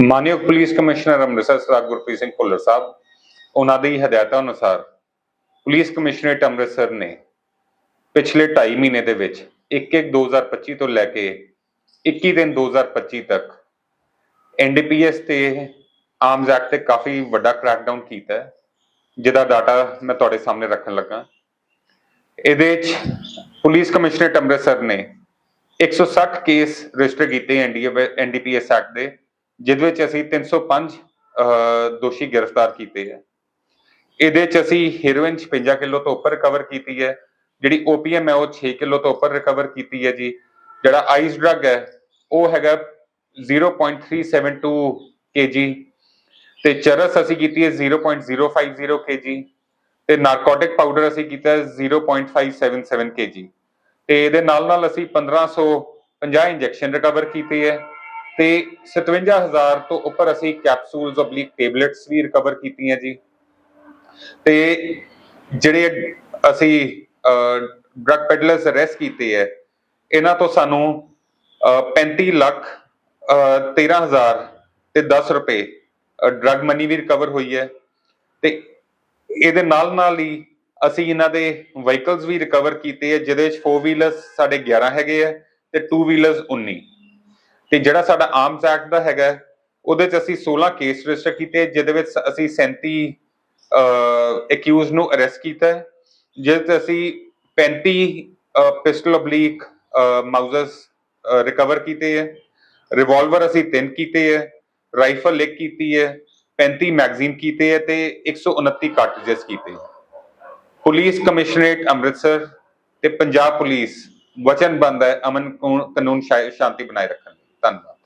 ਮਾਨਯੋਗ police commissioner Amritsar Sardar Gurpreet Singh Bhullar Sahib, ਉਹਨਾਂ ਦੀ ਹਦਾਇਤਾਂ ਅਨੁਸਾਰ ਪੁਲਿਸ ਕਮਿਸ਼ਨਰੇਟ ਅੰਮ੍ਰਿਤਸਰ ਨੇ ਪਿਛਲੇ 2.5 ਮਹੀਨੇ ਦੇ ਵਿੱਚ 1-1-2025 ਤੋਂ ਲੈ ਕੇ 21 ਦਿਨ 2025 ਤੱਕ ਐਨਡੀਪੀਐਸ ਤੇ ਆਰਮਸ ਐਕਟ ਤੇ ਕਾਫੀ ਵੱਡਾ ਕ੍ਰੈਕਡਾਊਨ ਕੀਤਾ ਜਿਹਦਾ ਡਾਟਾ ਮੈਂ ਤੁਹਾਡੇ ਸਾਹਮਣੇ ਰੱਖਣ ਲੱਗਾ। ਇਹਦੇ ਵਿੱਚ ਪੁਲਿਸ ਕਮਿਸ਼ਨਰੇਟ ਅੰਮ੍ਰਿਤਸਰ ਨੇ 160 ਕੇਸ ਰਜਿਸਟਰ ਕੀਤੇ ਐਨਡੀਪੀਐਸ ਐਕਟ ਦੇ। ਜਿਹਦੇ ਵਿੱਚ ਅਸੀਂ 305 ਅਹ, ਦੋਸ਼ੀ ਗ੍ਰਿਫਤਾਰ ਕੀਤੇ ਹੈ। ਇਹਦੇ ਚ ਅਸੀਂ ਹੀਰੋਇਨ 56 ਕਿਲੋ ਤੋਂ ਉੱਪਰ ਰਿਕਵਰ ਕੀਤੀ ਹੈ। ਜਿਹੜੀ ਓਪੀਐਮ ਹੈ ਉਹ 6 ਕਿਲੋ ਤੋਂ ਉੱਪਰ ਰਿਕਵਰ ਕੀਤੀ ਹੈ ਜੀ। ਜਿਹੜਾ ਆਈਸ ਡਰੱਗ ਹੈ ਉਹ ਹੈਗਾ 0.372 kg ਤੇ ਚਰਸ ਅਸੀਂ ਕੀਤੀ ਹੈ 0.050 kg ਤੇ ਨਾਰਕੋਟਿਕ ਪਾਊਡਰ ਅਸੀਂ ਕੀਤਾ ਹੈ 0.577 kg ਤੇ ਇਹਦੇ ਨਾਲ ਨਾਲ ਅਸੀਂ 1550 ਇੰਜੈਕਸ਼ਨ ਰਿਕਵਰ ਕੀਤੇ ਹੈ। ਤੇ 57000 ਤੋਂ ਉੱਪਰ ਅਸੀਂ ਕੈਪਸੂਲਸ ਓਬਲਿਕ ਟੇਬਲੇਟਸ ਵੀ ਰਿਕਵਰ ਕੀਤੀਆਂ ਜੀ। ਤੇ ਜਿਹੜੇ ਅਸੀਂ ਡਰਗ ਪੈਡਲਰਸ ਅਰੈਸਟ ਕੀਤੇ ਹੈ ਇਹਨਾਂ ਤੋਂ ਸਾਨੂੰ ਅਹ, 35 ਲੱਖ ਅਹ, 13000 ਤੇ 10 ਰੁਪਏ ਡਰਗ ਮਨੀ ਵੀ ਰਿਕਵਰ ਹੋਈ ਹੈ ਤੇ ਇਹਦੇ ਨਾਲ ਨਾਲ ਹੀ ਅਸੀਂ ਇਹਨਾਂ ਦੇ ਵਹੀਕਲਸ ਵੀ ਰਿਕਵਰ ਕੀਤੇ ਹੈ ਜਿਹਦੇ ਵਿੱਚ 4 ਵੀਲਰਸ ਸਾਡੇ 11 ਹੈਗੇ ਆ ਤੇ 2 ਵੀਲਰਸ 19 ਤੇ ਜਿਹੜਾ ਸਾਡਾ ਆਰਮਸ ਐਕਟ ਦਾ ਹੈਗਾ ਉਹਦੇ ਚ ਅਸੀਂ 16 ਕੇਸ ਰਜਿਸਟਰ ਕੀਤੇ, ਜਿਹਦੇ ਵਿੱਚ ਅਸੀਂ 37 ਅਕਿਊਜ਼ ਨੂੰ ਅਰੈਸਟ ਕੀਤਾ ਜਿਹਦੇ ਚ ਅਸੀਂ 35 ਪਿਸਟਲ ਅਬਲੀਕ ਮਾਊਜ਼ਸ ਰਿਕਵਰ ਕੀਤੇ ਹੈ ਰਿਵਾਲਵਰ ਅਸੀਂ ਤਿੰਨ ਕੀਤੇ ਹੈ ਰਾਈਫਲ ਇੱਕ ਕੀਤੀ ਹੈ 35 ਮੈਗਜ਼ੀਨ ਕੀਤੇ ਹੈ ਤੇ 129 ਕਾਰਟ੍ਰਿਜਸ ਕੀਤੇ ਹੈ। ਪੁਲਿਸ ਕਮਿਸ਼ਨਰੇਟ ਅੰਮ੍ਰਿਤਸਰ ਤੇ ਪੰਜਾਬ ਪੁਲਿਸ ਵਚਨਬੰਦ ਹੈ ਅਮਨ ਕਾਨੂੰਨ ਸ਼ਾਂਤੀ ਬਣਾਏ ਰੱਖਣ। தன்மை